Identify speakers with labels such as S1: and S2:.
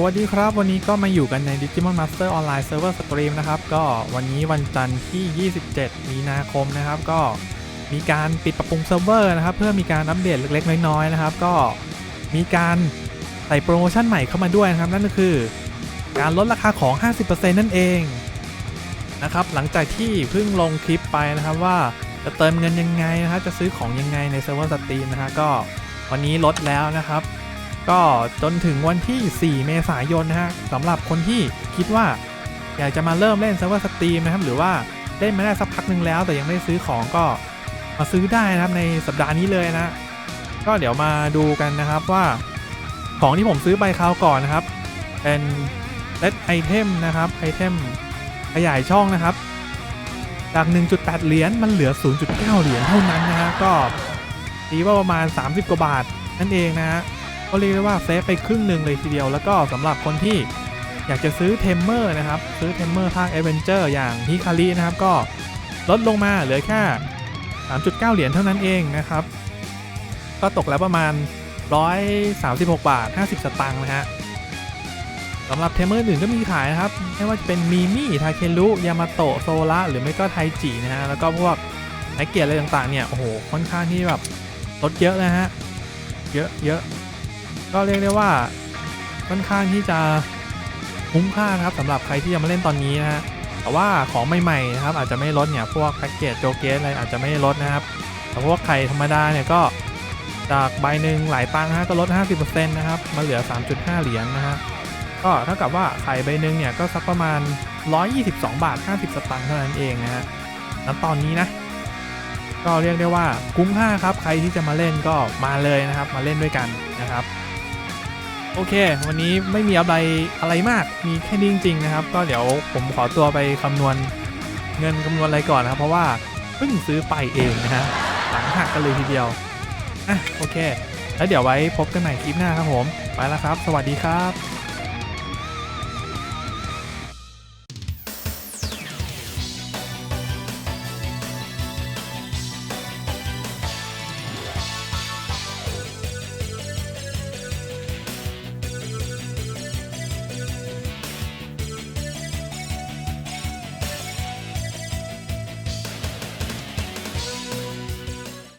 S1: สวัสดีครับ วันนี้ก็มาอยู่กันใน Digimon Master Online Server Stream นะครับ ก็วันนี้วันจันทร์ที่ 27 มีนาคมนะครับ ก็มีการปิดปรับปรุงเซิร์ฟเวอร์นะครับ เพื่อมีการอัปเดตเล็กๆ น้อยๆนะครับ ก็มีการใส่โปรโมชั่นใหม่เข้ามาด้วยนะครับ นั่นก็คือการลดราคาของ 50%นั่นเองนะครับ หลังจากที่เพิ่งลงคลิปไปนะครับว่าจะเติมเงินยังไงนะครับจะซื้อของยังไงในเซิร์ฟเวอร์สตรีมนะฮะก็วันนี้ลดแล้วนะครับ ก็จนถึงวันที่ 4 เมษายนนะฮะสำหรับคนที่คิดว่า อยากจะมาเริ่มเล่นเซิร์ฟเวอร์สตรีมนะครับ หรือว่าเล่นมาได้สักพักหนึ่งแล้ว แต่ยังไม่ได้ซื้อของก็มาซื้อได้นะครับในสัปดาห์นี้เลยนะ ก็เดี๋ยวมาดูกันนะครับว่า ของที่ผมซื้อไปคราวก่อนนะครับ เป็นเลดไอเทมนะครับไอเทมขยายช่องนะครับ จาก 1.8 เหรียญมันเหลือ 0.9 เหรียญเท่านั้นนะฮะก็ตีว่าประมาณ 30 กว่าบาทนั่นเองนะฮะ ก็เรียกได้ว่าเซฟไปครึ่งหนึ่งเลยทีเดียว แล้วก็สำหรับคนที่อยากจะซื้อเทมเมอร์นะครับ ซื้อเทมเมอร์ภาคเอเวนเจอร์อย่างฮิคารินะครับ ก็ลดลงมาเหลือแค่ 3.9 เหรียญเท่านั้นเองนะครับ ก็ตกแล้วประมาณ 136 บาท 50 สตางค์นะฮะสำหรับเทมเมอร์อื่นก็มีขายนะครับ ไม่ว่าจะเป็นมีมี่ทาเคลุยามาโตะโซระหรือไม่ก็ไทจินะฮะ แล้วก็พวกไอเกียร์อะไรต่างๆเนี่ย โอ้โห ค่อนข้างที่แบบลดเยอะนะฮะ เยอะเยอะ ก็เรียกได้ว่าค่อนข้างที่จะคุ้มค่านะครับสำหรับใครที่จะมาเล่นตอนนี้นะฮะแต่ว่าของใหม่ๆนะครับอาจจะไม่ลดเนี่ยพวกแพ็กเกจโจเกสอะไรอาจจะไม่ลดนะครับแต่พวกไข่ธรรมดาเนี่ยก็จากใบหนึ่งหลายตังค์ฮะก็ลด 50%นะครับมาเหลือ 3.5 เหรียญนะฮะก็เท่ากับว่าไข่ใบหนึ่งเนี่ยก็สักประมาณ 122 บาท 50 สตางค์เท่านั้นเองนะฮะแล้วตอนนี้นะ ก็เรียกได้ว่าคุ้มค่าครับใครที่จะมาเล่นก็มาเลยนะครับ มาเล่นด้วยกันนะครับ โอเค วันนี้ไม่มีอะไรอะไรมาก มีแค่นี้จริงๆนะครับ ก็เดี๋ยวผมขอตัวไปคำนวณเงินคำนวณอะไรก่อนนะครับ เพราะว่าเพิ่งซื้อไปเองนะฮะหลังหักกันเลยทีเดียวอะโอเค แล้วเดี๋ยวไว้พบกันใหม่คลิปหน้าครับผม ไปแล้วครับ สวัสดีครับ